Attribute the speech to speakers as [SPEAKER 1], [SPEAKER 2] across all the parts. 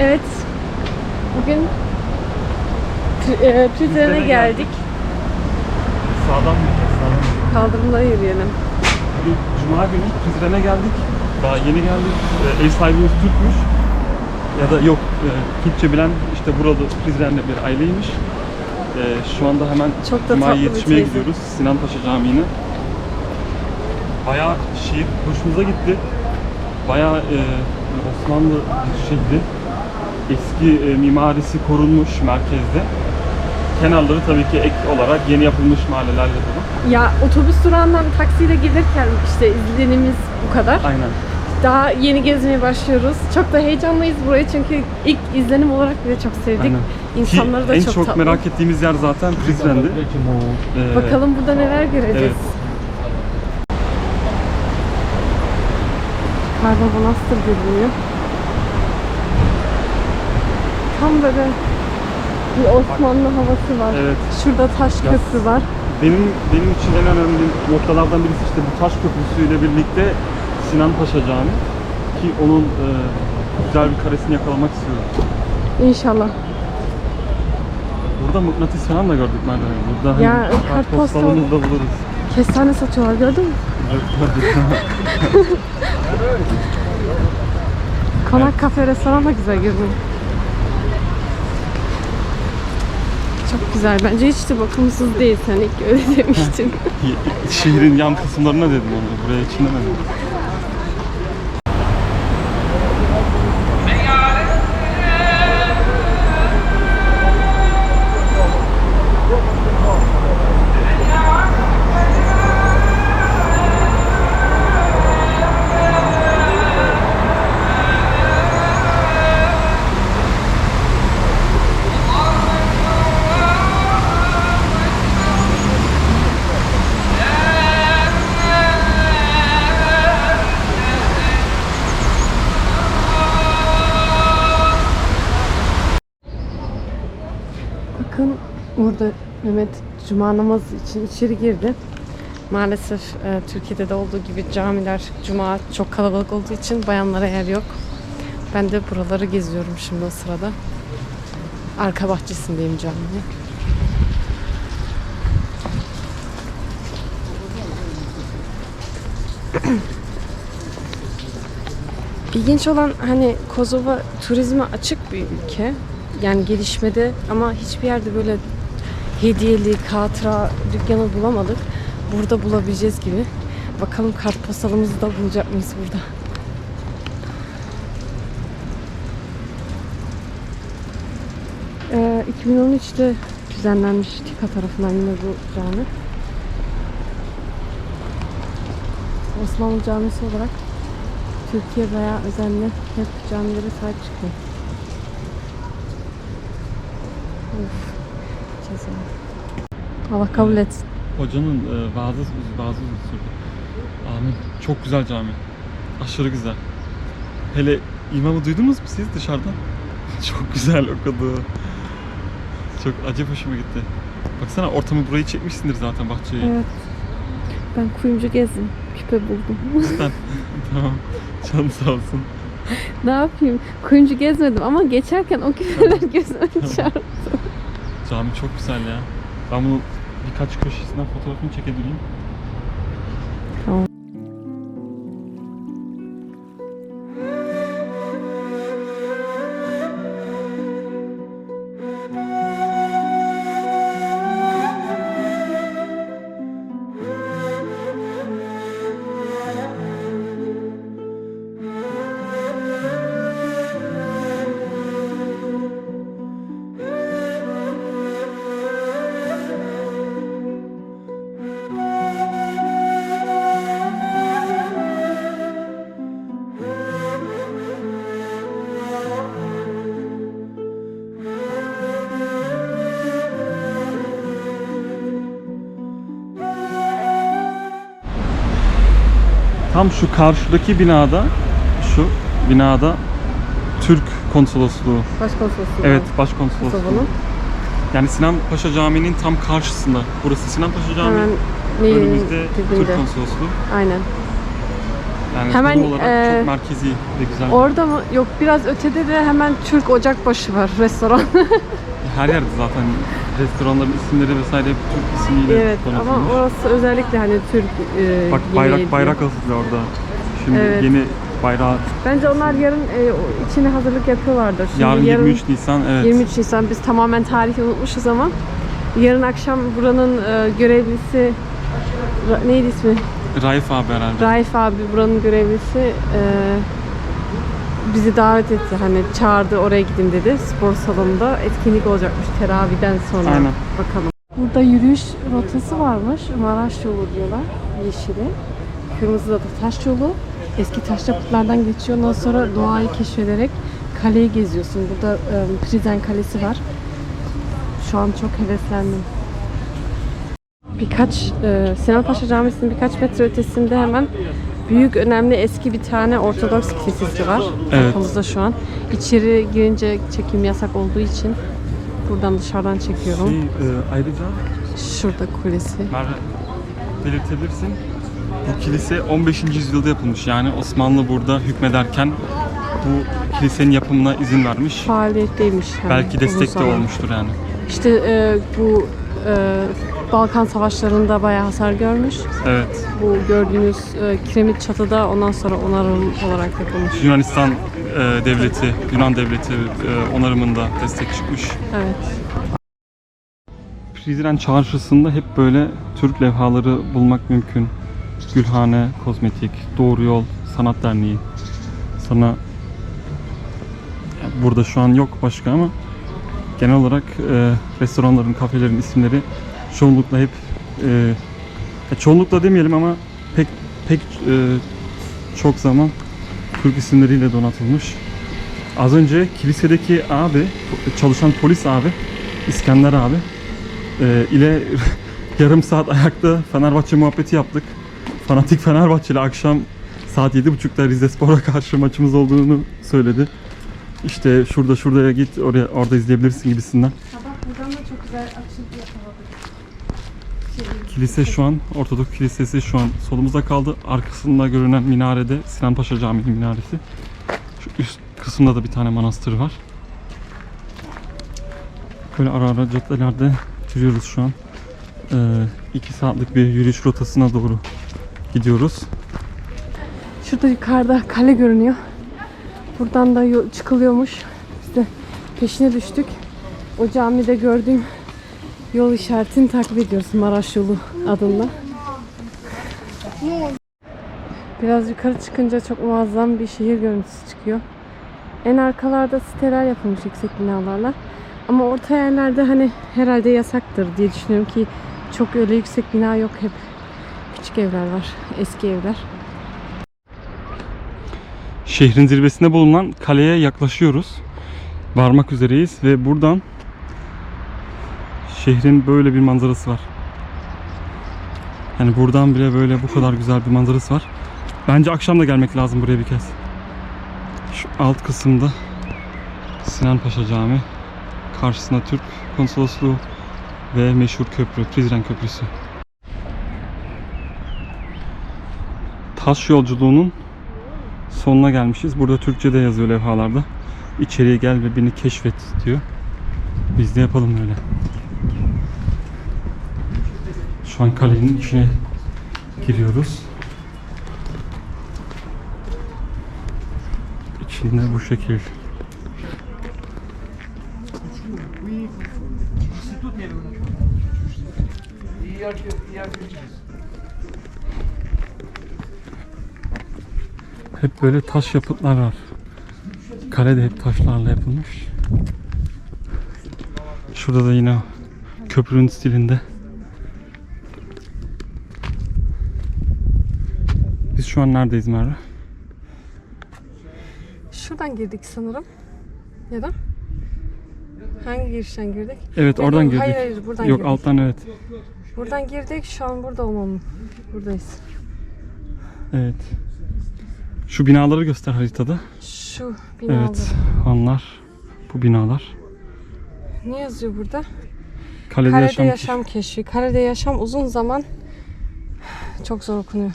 [SPEAKER 1] Evet. Bugün e, Prizren'e geldik.
[SPEAKER 2] Sağdan mı? Sağdan mı?
[SPEAKER 1] Kaldırımda yürüyelim.
[SPEAKER 2] Bugün Cuma günü Prizren'e geldik. Daha yeni geldik. Ee, ev sahibimiz Türkmüş. Ya da yok, e, Türkçe bilen işte burada Prizren'de bir aileymiş. Ee, şu anda hemen
[SPEAKER 1] Çok da
[SPEAKER 2] Cuma'ya yetişmeye gidiyoruz. Sinan Paşa Camii'ne. Bayağı şehir hoşumuza gitti. Bayağı e, Osmanlı bir şehri. Eski e, mimarisi korunmuş merkezde. Kenarları tabii ki ek olarak yeni yapılmış mahallelerle dolu.
[SPEAKER 1] Ya otobüs durağından taksiyle gelirken işte izlenimiz bu kadar.
[SPEAKER 2] Aynen.
[SPEAKER 1] Daha yeni gezmeye başlıyoruz. Çok da heyecanlıyız burayı çünkü ilk izlenim olarak bile çok sevdik.
[SPEAKER 2] Aynen.
[SPEAKER 1] İnsanları da
[SPEAKER 2] Ki en
[SPEAKER 1] çok,
[SPEAKER 2] çok
[SPEAKER 1] tatlı.
[SPEAKER 2] merak ettiğimiz yer zaten Prizren'di. Ee,
[SPEAKER 1] Bakalım burada neler göreceğiz.
[SPEAKER 2] Evet.
[SPEAKER 1] Karda Manastır görünüyor. Tam böyle bir Osmanlı havası var.
[SPEAKER 2] Evet.
[SPEAKER 1] Şurada taş
[SPEAKER 2] Ya-
[SPEAKER 1] köprü var.
[SPEAKER 2] Benim benim için en önemli noktalardan birisi işte bu taş köprüsüyle birlikte Sinan Paşa Camii ki onun e, güzel bir karesini yakalamak istiyorum.
[SPEAKER 1] İnşallah.
[SPEAKER 2] Burada mıknatıs falan da gördük Merve. Burada hani
[SPEAKER 1] Ya,
[SPEAKER 2] kartpostalımızı
[SPEAKER 1] kartpostal-
[SPEAKER 2] da buluruz.
[SPEAKER 1] Kestane satıyorlar gördün mü?
[SPEAKER 2] Evet, gördük.
[SPEAKER 1] Konak kafe restoran da güzel görünüyor. Çok güzel. Bence hiç de bakımsız değil. Sen ilk öyle demiştin.
[SPEAKER 2] Şehrin yan kısımlarına dedim onu. Buraya için demedim.
[SPEAKER 1] Bakın burada Mehmet cuma namazı için içeri girdi. Maalesef e, Türkiye'de de olduğu gibi camiler cuma çok kalabalık olduğu için bayanlara yer yok. Ben de buraları geziyorum şimdi o sırada. Arka bahçesindeyim caminin. İlginç olan hani Kosova turizme açık bir ülke. Yani gelişmede ama hiçbir yerde böyle hediyeli, hatıra dükkanı bulamadık. Burada bulabileceğiz gibi. Bakalım kartpostalımızı da bulacak mıyız burada? Ee, 2013'te düzenlenmiş TİKA tarafından yine bu cami. Osmanlı Camisi olarak Türkiye bayağı özenli hep camilere sahip çıkıyor. Of. Ceza. Allah kabul etsin.
[SPEAKER 2] Hocanın e, vaazı, vaazı sürdü. Amin. Çok güzel cami. Aşırı güzel. Hele imamı duydunuz mu siz dışarıdan? Çok güzel okudu. Çok acayip hoşuma gitti. Baksana ortamı burayı çekmişsindir zaten bahçeyi.
[SPEAKER 1] Evet. Ben kuyumcu gezdim. Küpe buldum.
[SPEAKER 2] Cidden. tamam. Can sağ olsun.
[SPEAKER 1] ne yapayım? Kuyumcu gezmedim ama geçerken o küpeler gözüme çarptı.
[SPEAKER 2] Cami çok güzel ya. Ben bunu birkaç köşesinden fotoğrafını çekebileyim. Tam şu karşıdaki binada, şu binada Türk konsolosluğu.
[SPEAKER 1] Başkonsolosluğu.
[SPEAKER 2] Evet, başkonsolosluğu.
[SPEAKER 1] Kosova'nın.
[SPEAKER 2] Yani Sinan Paşa Camii'nin tam karşısında. Burası Sinan Paşa Camii.
[SPEAKER 1] Hemen
[SPEAKER 2] Önümüzde
[SPEAKER 1] dibinde.
[SPEAKER 2] Türk konsolosluğu.
[SPEAKER 1] Aynen.
[SPEAKER 2] Yani
[SPEAKER 1] Hemen,
[SPEAKER 2] olarak
[SPEAKER 1] e,
[SPEAKER 2] çok merkezi ve güzel.
[SPEAKER 1] Orada mı? Yok biraz ötede de hemen Türk Ocakbaşı var restoran.
[SPEAKER 2] Her yerde zaten restoranların isimleri vesaire hep Türk ismiyle
[SPEAKER 1] evet ama orası özellikle hani Türk e,
[SPEAKER 2] Bak
[SPEAKER 1] yemeği
[SPEAKER 2] bayrak bayrak asılı orada. Şimdi
[SPEAKER 1] Evet.
[SPEAKER 2] yeni bayrağı
[SPEAKER 1] Bence onlar yarın e, o içine hazırlık yapıyorlardır. Şimdi
[SPEAKER 2] yarın 23 Nisan evet.
[SPEAKER 1] 23 Nisan biz tamamen tarihi unutmuşuz ama yarın akşam buranın e, görevlisi Ra- neydi ismi?
[SPEAKER 2] Raif abi herhalde.
[SPEAKER 1] Raif abi buranın görevlisi e, bizi davet etti. Hani çağırdı oraya gidin dedi. Spor salonunda etkinlik olacakmış teraviden sonra.
[SPEAKER 2] Aynen.
[SPEAKER 1] Bakalım. Burada yürüyüş rotası varmış. Maraş yolu diyorlar. Yeşili. Kırmızı da taş yolu. Eski taş yapıtlardan geçiyor. Ondan sonra doğayı keşfederek kaleyi geziyorsun. Burada e, Prizen Kalesi var. Şu an çok heveslendim. Birkaç, e, Sinan Paşa Camisi'nin birkaç metre ötesinde hemen büyük, önemli, eski bir tane Ortodoks kilisesi var.
[SPEAKER 2] Evet.
[SPEAKER 1] Arkamızda şu an. İçeri girince çekim yasak olduğu için buradan dışarıdan çekiyorum.
[SPEAKER 2] Şey, e, ayrıca
[SPEAKER 1] Şurada kulesi.
[SPEAKER 2] Merve belirtebilirsin. Bu kilise 15. yüzyılda yapılmış. Yani Osmanlı burada hükmederken bu kilisenin yapımına izin vermiş.
[SPEAKER 1] Faaliyetteymiş. yani
[SPEAKER 2] Belki destek de olmuştur yani.
[SPEAKER 1] İşte e, bu e, Balkan Savaşları'nda bayağı hasar görmüş.
[SPEAKER 2] Evet.
[SPEAKER 1] Bu gördüğünüz e, kiremit çatıda ondan sonra onarım olarak yapılmış.
[SPEAKER 2] Yunanistan e, devleti, Yunan devleti e, onarımında destek çıkmış.
[SPEAKER 1] Evet.
[SPEAKER 2] Prizren çarşısında hep böyle Türk levhaları bulmak mümkün. Gülhane, Kozmetik, Doğru Yol, Sanat Derneği. Sana burada şu an yok başka ama genel olarak e, restoranların, kafelerin isimleri çoğunlukla hep e, çoğunlukla demeyelim ama pek pek e, çok zaman Türk isimleriyle donatılmış. Az önce kilisedeki abi, çalışan polis abi, İskender abi e, ile yarım saat ayakta Fenerbahçe muhabbeti yaptık. Fanatik Fenerbahçeli akşam saat 7.30'da Rizespor'a karşı maçımız olduğunu söyledi. İşte şurada şuraya git oraya orada izleyebilirsin gibisinden.
[SPEAKER 1] Sabah buradan da çok güzel akşam yakaladık.
[SPEAKER 2] Kilise şu an Ortodoks Kilisesi şu an solumuzda kaldı. Arkasında görünen minarede Sinan Paşa Camii minaresi. Şu üst kısımda da bir tane manastır var. Böyle ara ara caddelerde yürüyoruz şu an. Ee, iki saatlik bir yürüyüş rotasına doğru gidiyoruz.
[SPEAKER 1] Şurada yukarıda kale görünüyor. Buradan da çıkılıyormuş. Biz de peşine düştük. O camide gördüğüm yol işaretini takip ediyoruz. Maraş yolu adında. Biraz yukarı çıkınca çok muazzam bir şehir görüntüsü çıkıyor. En arkalarda siteler yapılmış yüksek binalarla. Ama orta yerlerde hani herhalde yasaktır diye düşünüyorum ki çok öyle yüksek bina yok hep. Küçük evler var, eski evler.
[SPEAKER 2] Şehrin zirvesinde bulunan kaleye yaklaşıyoruz. Varmak üzereyiz ve buradan şehrin böyle bir manzarası var. Yani buradan bile böyle bu kadar güzel bir manzarası var. Bence akşam da gelmek lazım buraya bir kez. Şu alt kısımda Sinan Paşa Camii. Karşısında Türk konsolosluğu ve meşhur köprü, Prizren Köprüsü. Taş yolculuğunun sonuna gelmişiz. Burada Türkçe'de yazıyor levhalarda. İçeriye gel ve beni keşfet diyor. Biz de yapalım öyle. Şu an kalenin içine giriyoruz. İçinde bu şekil. Hep böyle taş yapıtlar var. Kale de hep taşlarla yapılmış. Şurada da yine köprünün stilinde. Şu an neredeyiz Merve?
[SPEAKER 1] Şuradan girdik sanırım. Ya da hangi girişten girdik?
[SPEAKER 2] Evet
[SPEAKER 1] Yok,
[SPEAKER 2] oradan girdik.
[SPEAKER 1] Hayır hayır buradan
[SPEAKER 2] Yok
[SPEAKER 1] girdik.
[SPEAKER 2] alttan evet.
[SPEAKER 1] Buradan girdik şu an burada olmam. Buradayız.
[SPEAKER 2] Evet. Şu binaları göster haritada.
[SPEAKER 1] Şu binaları.
[SPEAKER 2] Evet. Onlar. Bu binalar.
[SPEAKER 1] Ne yazıyor burada?
[SPEAKER 2] Kalede,
[SPEAKER 1] Karede
[SPEAKER 2] yaşam.
[SPEAKER 1] yaşam, keşfi. Karede yaşam uzun zaman çok zor okunuyor.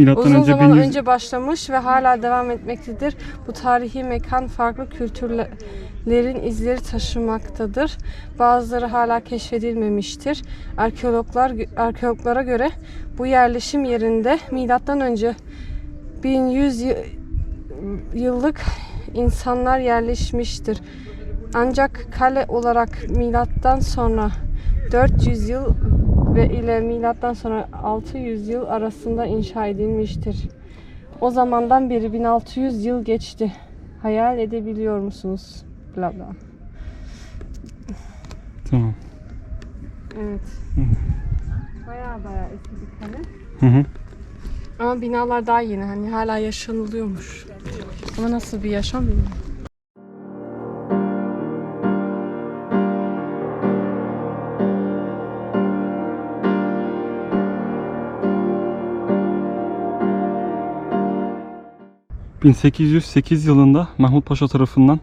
[SPEAKER 2] Milattan
[SPEAKER 1] Uzun
[SPEAKER 2] önce
[SPEAKER 1] zaman
[SPEAKER 2] 1100
[SPEAKER 1] önce başlamış ve hala devam etmektedir. Bu tarihi mekan farklı kültürlerin izleri taşımaktadır. Bazıları hala keşfedilmemiştir. Arkeologlar arkeologlara göre bu yerleşim yerinde milattan önce 1100 y- yıllık insanlar yerleşmiştir. Ancak kale olarak milattan sonra 400 yıl ve ile milattan sonra 600 yıl arasında inşa edilmiştir. O zamandan beri 1600 yıl geçti. Hayal edebiliyor musunuz? Bla bla.
[SPEAKER 2] Tamam.
[SPEAKER 1] Evet. Baya baya eski bir kale.
[SPEAKER 2] Hı hı.
[SPEAKER 1] Ama binalar daha yeni. Hani hala yaşanılıyormuş. Ama nasıl bir yaşam bilmiyorum.
[SPEAKER 2] ...1808 yılında Mahmut Paşa tarafından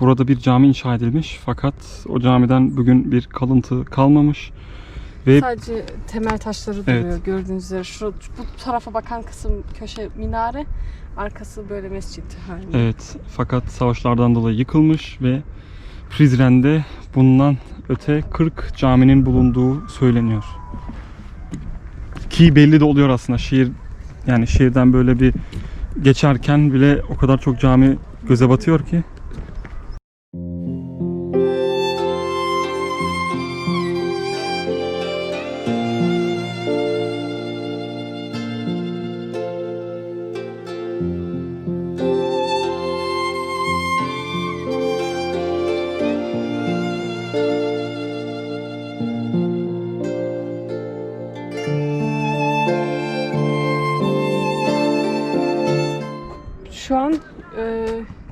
[SPEAKER 2] burada bir cami inşa edilmiş. Fakat o camiden bugün bir kalıntı kalmamış. Ve
[SPEAKER 1] Sadece temel taşları
[SPEAKER 2] Evet.
[SPEAKER 1] duruyor gördüğünüz üzere. Şu, bu tarafa bakan kısım köşe minare. Arkası böyle mescit halinde.
[SPEAKER 2] evet fakat savaşlardan dolayı yıkılmış ve Prizren'de bundan öte 40 caminin bulunduğu söyleniyor. Ki belli de oluyor aslında şehir yani şehirden böyle bir geçerken bile o kadar çok cami göze batıyor ki.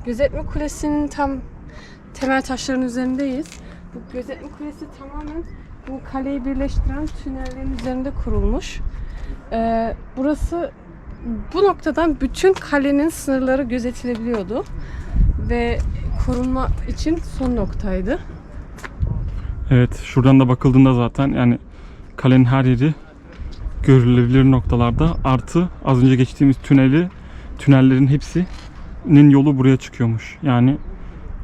[SPEAKER 1] Gözetme kulesinin tam temel taşların üzerindeyiz. Bu gözetme kulesi tamamen bu kaleyi birleştiren tünellerin üzerinde kurulmuş. E, burası bu noktadan bütün kalenin sınırları gözetilebiliyordu ve korunma için son noktaydı.
[SPEAKER 2] Evet şuradan da bakıldığında zaten yani kalenin her yeri görülebilir noktalarda artı az önce geçtiğimiz tüneli tünellerin hepsinin yolu buraya çıkıyormuş. Yani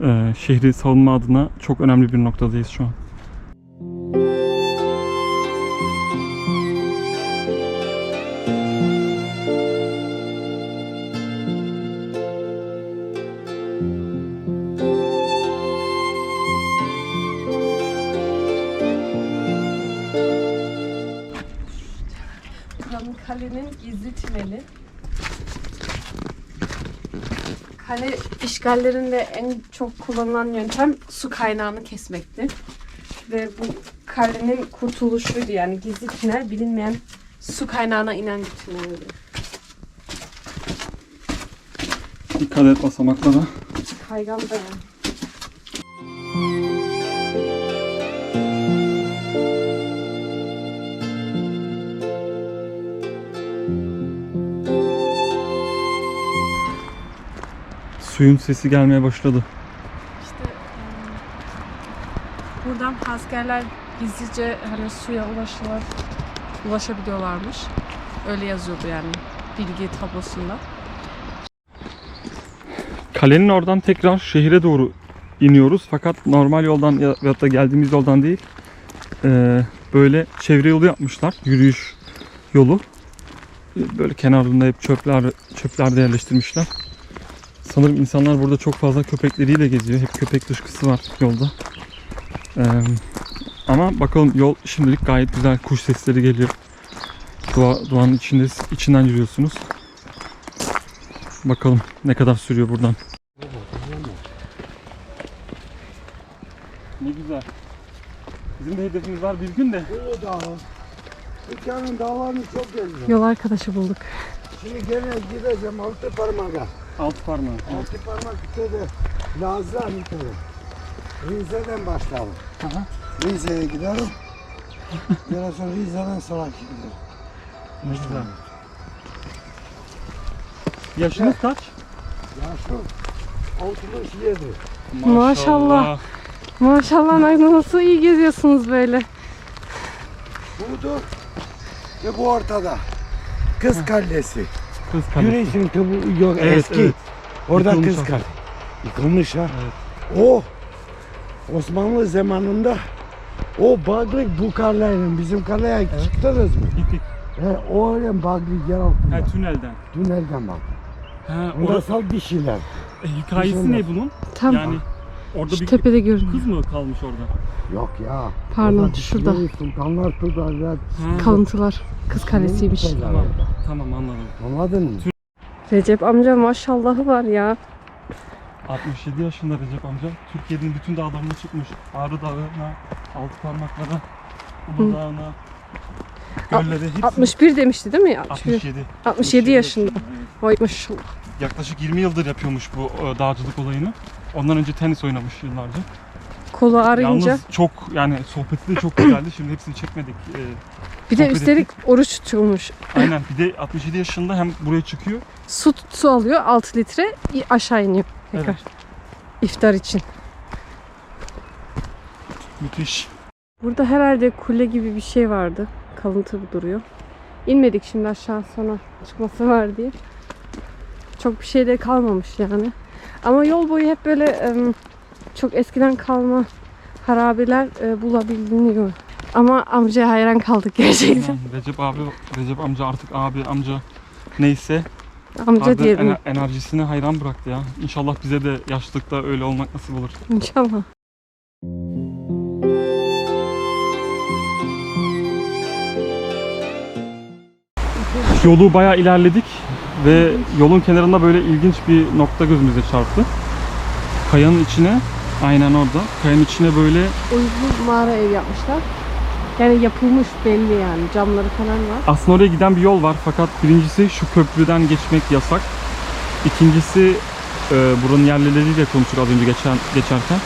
[SPEAKER 2] e, şehri savunma adına çok önemli bir noktadayız şu an.
[SPEAKER 1] İşgallerinde en çok kullanılan yöntem su kaynağını kesmekti. Ve bu kalenin kurtuluşuydu yani gizli tünel bilinmeyen su kaynağına inen bir tüneldi.
[SPEAKER 2] Dikkat et basamaklara.
[SPEAKER 1] Kaygan da
[SPEAKER 2] Suyun sesi gelmeye başladı.
[SPEAKER 1] İşte eee, buradan askerler gizlice hani suya ulaşılır, ulaşabiliyorlarmış. Öyle yazıyordu yani bilgi tablosunda.
[SPEAKER 2] Kalenin oradan tekrar şehire doğru iniyoruz. Fakat normal yoldan ya da geldiğimiz yoldan değil. Ee, böyle çevre yolu yapmışlar. Yürüyüş yolu. Böyle kenarında hep çöpler çöpler de yerleştirmişler. Sanırım insanlar burada çok fazla köpekleriyle geziyor. Hep köpek dışkısı var yolda. Ee, ama bakalım yol şimdilik gayet güzel. Kuş sesleri geliyor. Doğa, doğanın içinde, içinden yürüyorsunuz. Bakalım ne kadar sürüyor buradan. Ne güzel. Bizim de hedefimiz var bir gün de.
[SPEAKER 3] Bu dağ. Dükkanın dağlarını çok gezdim.
[SPEAKER 1] Yol arkadaşı bulduk.
[SPEAKER 3] Şimdi gene gideceğim altı parmağa.
[SPEAKER 2] Alt parmağı.
[SPEAKER 3] Altı parmak de Nazlı Anıtları. Rize'den başlayalım. Rize'ye giderim. Biraz sonra Rize'den sonra giderim.
[SPEAKER 2] Ne güzel. Yaşınız kaç?
[SPEAKER 3] Yaşlı 67.
[SPEAKER 1] Maşallah. Maşallah nasıl iyi geziyorsunuz böyle.
[SPEAKER 3] Budur ve bu ortada. Kız Kalesi.
[SPEAKER 2] Kız Kalesi.
[SPEAKER 3] Güneşin tabu yok
[SPEAKER 2] Evet,
[SPEAKER 3] eski.
[SPEAKER 2] evet.
[SPEAKER 3] Orada
[SPEAKER 2] Yıkılmış
[SPEAKER 3] Kız. Kale. Yıkılmış ha.
[SPEAKER 2] Evet.
[SPEAKER 3] O Osmanlı zamanında o Baglik bu karlayla bizim karlaya çıktınız mı?
[SPEAKER 2] Gittik.
[SPEAKER 3] He, o öyle Baglik yer altında.
[SPEAKER 2] Ha tünelden.
[SPEAKER 3] Tünelden bak.
[SPEAKER 2] Ha, orası,
[SPEAKER 3] sal bir şeyler.
[SPEAKER 2] e, hikayesi ne bunun?
[SPEAKER 1] Tam
[SPEAKER 2] Yani orada
[SPEAKER 1] şu
[SPEAKER 2] bir
[SPEAKER 1] tepede görünüyor.
[SPEAKER 2] kız mı kalmış orada?
[SPEAKER 3] Yok ya.
[SPEAKER 1] Pardon, şurada.
[SPEAKER 3] Yavuz Sultanlar tutarlar.
[SPEAKER 2] Ha,
[SPEAKER 1] Kalıntılar. Kız kalesiymiş.
[SPEAKER 2] Tamam, tamam anladım.
[SPEAKER 3] Anladın mı?
[SPEAKER 1] Recep amca maşallahı var ya.
[SPEAKER 2] 67 yaşında Recep amca. Türkiye'nin bütün dağlarına çıkmış. Ağrı Dağı'na, Altı Parmaklara, Ulu. Dağı'na, göllere hepsini...
[SPEAKER 1] 61 demişti değil mi? 61.
[SPEAKER 2] 67.
[SPEAKER 1] 67 yaşında.
[SPEAKER 2] evet.
[SPEAKER 1] Vay maşallah.
[SPEAKER 2] Yaklaşık 20 yıldır yapıyormuş bu e, dağcılık olayını. Ondan önce tenis oynamış yıllarca.
[SPEAKER 1] Kolu ağrıyınca.
[SPEAKER 2] Yalnız çok yani sohbeti de çok güzeldi. Şimdi hepsini çekmedik. E,
[SPEAKER 1] Bir de üstelik oruç tutulmuş.
[SPEAKER 2] aynen bir de 67 yaşında hem buraya çıkıyor.
[SPEAKER 1] Su, su alıyor 6 litre aşağı iniyor tekrar.
[SPEAKER 2] Evet.
[SPEAKER 1] İftar için.
[SPEAKER 2] Müthiş.
[SPEAKER 1] Burada herhalde kule gibi bir şey vardı. Kalıntı duruyor. İnmedik şimdi aşağı sonra çıkması var diye. Çok bir şey de kalmamış yani. Ama yol boyu hep böyle çok eskiden kalma harabeler e, bulabiliyor. Ama amcaya hayran kaldık gerçekten.
[SPEAKER 2] Tamam, Recep abi, Recep amca artık abi amca neyse
[SPEAKER 1] Amca
[SPEAKER 2] Arda
[SPEAKER 1] diyelim
[SPEAKER 2] ener- enerjisine hayran bıraktı ya. İnşallah bize de yaşlılıkta öyle olmak nasip olur.
[SPEAKER 1] inşallah.
[SPEAKER 2] Yolu bayağı ilerledik ve yolun kenarında böyle ilginç bir nokta gözümüze çarptı. Kayanın içine, aynen orada, kayanın içine böyle
[SPEAKER 1] Uygun mağara ev yapmışlar. Yani yapılmış belli yani. Camları falan var.
[SPEAKER 2] aslında oraya giden bir yol var fakat birincisi şu köprüden geçmek yasak. İkincisi e, buranın yerlileriyle konuştuk az önce geçen, geçerken.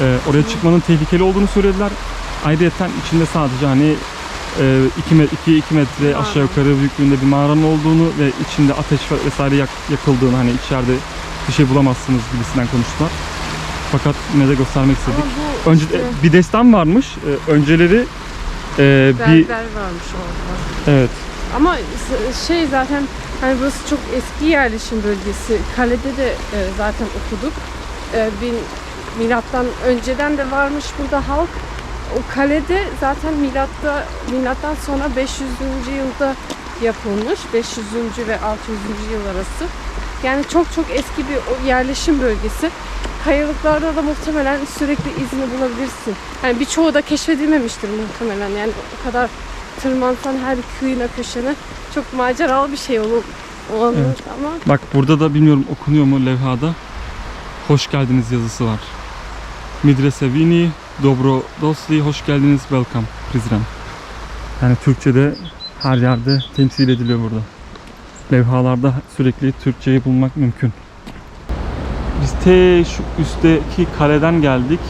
[SPEAKER 2] E, oraya çıkmanın tehlikeli olduğunu söylediler. Ayrıca içinde sadece hani 2 2 2 metre aşağı yukarı büyüklüğünde bir mağaranın olduğunu ve içinde ateş ve- vesaire yak, yakıldığını hani içeride bir şey bulamazsınız gibisinden konuştular. Fakat yine de göstermek istedik.
[SPEAKER 1] Bu
[SPEAKER 2] Önce
[SPEAKER 1] işte
[SPEAKER 2] bir destan varmış. E, önceleri e, bir
[SPEAKER 1] varmış orada.
[SPEAKER 2] evet
[SPEAKER 1] Ama şey zaten hani burası çok eski yerleşim bölgesi. Kalede de e, zaten okuduk. E, bin, milattan önceden de varmış burada halk. O kalede zaten milatta milattan sonra 500. yılda yapılmış. 500. ve 600. yıl arası. Yani çok çok eski bir yerleşim bölgesi. Kayalıklarda da muhtemelen sürekli izini bulabilirsin. Yani birçoğu da keşfedilmemiştir muhtemelen. Yani o kadar tırmansan her kıyına köşene çok maceralı bir şey olur. olur
[SPEAKER 2] Evet.
[SPEAKER 1] ama
[SPEAKER 2] Bak burada da bilmiyorum okunuyor mu levhada. Hoş geldiniz yazısı var. Midrese Vini, Dobro Dosli, hoş geldiniz, welcome, Prizren. Yani Türkçe'de her yerde temsil ediliyor burada. Levhalarda sürekli Türkçeyi bulmak mümkün. Biz te şu üstteki kaleden geldik.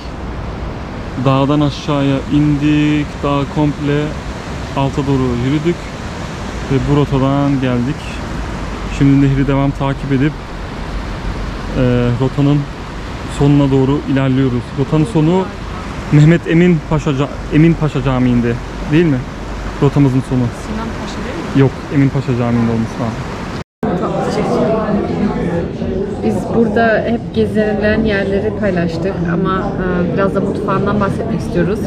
[SPEAKER 2] Dağdan aşağıya indik. Dağ komple alta doğru yürüdük. Ve bu rotadan geldik. Şimdi nehri devam takip edip e, rotanın sonuna doğru ilerliyoruz. Rotanın sonu Mehmet Emin Paşa Emin Paşa Camii'nde değil mi? Rotamızın sonu.
[SPEAKER 1] Sinan Paşa değil mi?
[SPEAKER 2] Yok, Emin Paşa Camii'nde olması lazım.
[SPEAKER 1] Biz burada hep gezilen yerleri paylaştık ama e, biraz da mutfağından bahsetmek istiyoruz.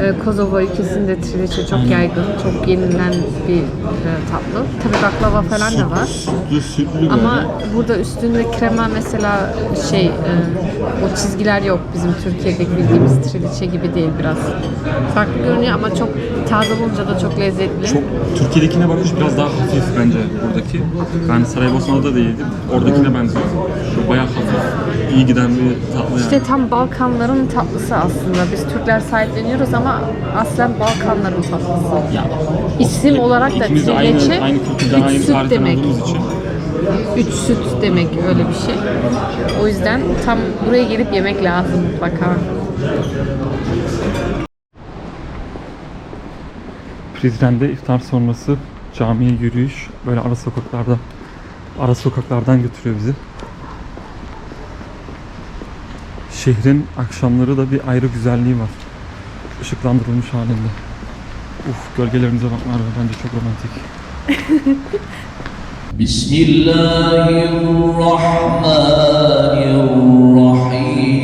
[SPEAKER 1] E, Kosovo ülkesinde trileçe çok yaygın, çok yenilen bir e, tatlı. Tabii baklava falan da var.
[SPEAKER 2] Sütlü sütlü
[SPEAKER 1] Ama burada üstünde krema mesela şey e, o çizgiler yok bizim Türkiye'deki bildiğimiz trileçe gibi değil biraz. Farklı görünüyor ama çok taze olunca da çok lezzetli.
[SPEAKER 2] Çok Türkiye'dekine bakış biraz daha hafif bence buradaki. Ben Saraybosna'da da yedim. Oradakine benziyor. Bayağı hafif, iyi giden bir tatlı yani.
[SPEAKER 1] İşte tam Balkanların tatlısı aslında. Biz Türkler sahipleniyoruz ama aslen Balkanların tatlısı.
[SPEAKER 2] Ya,
[SPEAKER 1] İsim olarak da
[SPEAKER 2] İkimiz de
[SPEAKER 1] trileçe
[SPEAKER 2] aynı, aynı kültürden,
[SPEAKER 1] üç
[SPEAKER 2] aynı
[SPEAKER 1] süt
[SPEAKER 2] tarihten
[SPEAKER 1] demek.
[SPEAKER 2] olduğumuz için.
[SPEAKER 1] Üç süt demek öyle bir şey. O yüzden tam buraya gelip yemek lazım mutlaka.
[SPEAKER 2] Prizren'de iftar sonrası camiye yürüyüş böyle ara sokaklarda ara sokaklardan götürüyor bizi. Şehrin akşamları da bir ayrı güzelliği var ışıklandırılmış halinde. Uf gölgelerimize bakmalar bence çok romantik.
[SPEAKER 4] Bismillahirrahmanirrahim.